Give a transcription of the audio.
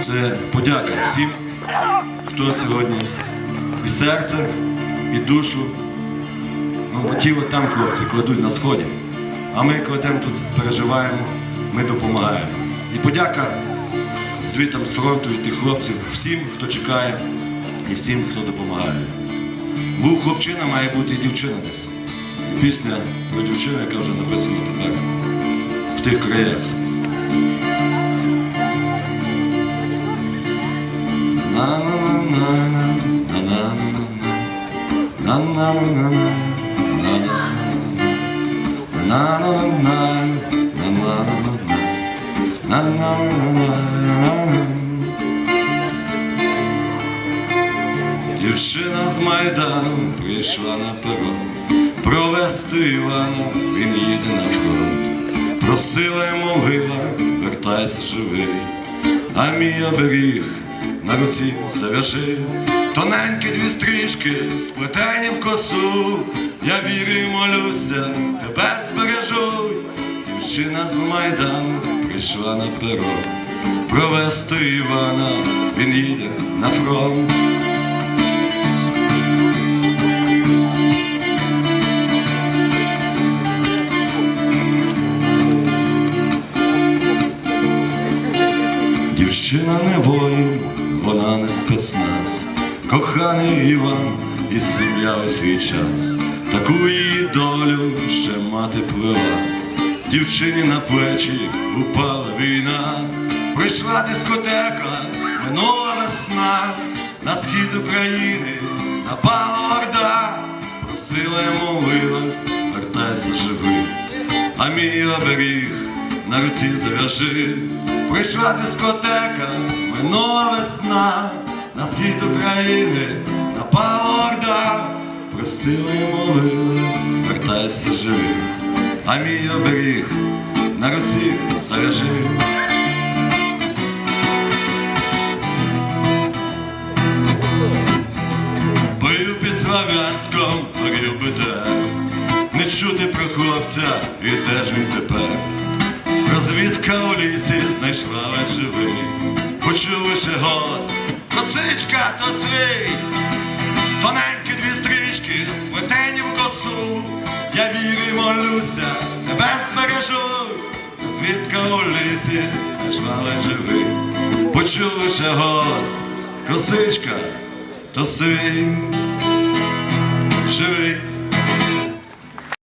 Це подяка всім, хто сьогодні і серце, і душу. Ну, бо ті от там хлопці кладуть на сході. А ми кладемо тут, переживаємо, ми допомагаємо. І подяка звітам з фронту і тих хлопців, всім, хто чекає, і всім, хто допомагає. Був хлопчина, має бути і дівчина десь. Пісня про дівчину, яка вже написана тепер в тих краях. Дівчина з Майдану прийшла на перон провести Івана, він їде на фронт. Просила й могила, вертайся живий, а мій оберіг на руці зав'яжи. Тоненькі дві стрічки, сплетені в косу, я вірю молюся, тебе збережу. Дівчина з Майдану прийшла на перон провести Івана, він їде на фронт. Дівчина не воїн, вона не спецназ, коханий Іван і сім'я у свій час, таку її долю ще мати плела. Дівчині на плечі упала війна, прийшла дискотека, минула весна, на схід України напала орда, просила й молилась, вертайся живий, а мій оберіг на руці зав'яжи. Прийшла дискотека, минула весна, на схід України напала орда, просила й молилась, вертайся живий, а мій оберіг на руці зав'яжи. Бою під Славянськом, би не чути про хлопця, і де ж він тепер? Розвідка у лісі знайшла живий, почув лише голос, косичка то свій, тоненькі дві стрічки, сплетені в косу, я вірю і молюся, тебе збережу, звідка у лісі знайшла живий, почулися голос, косичка то свій, живий.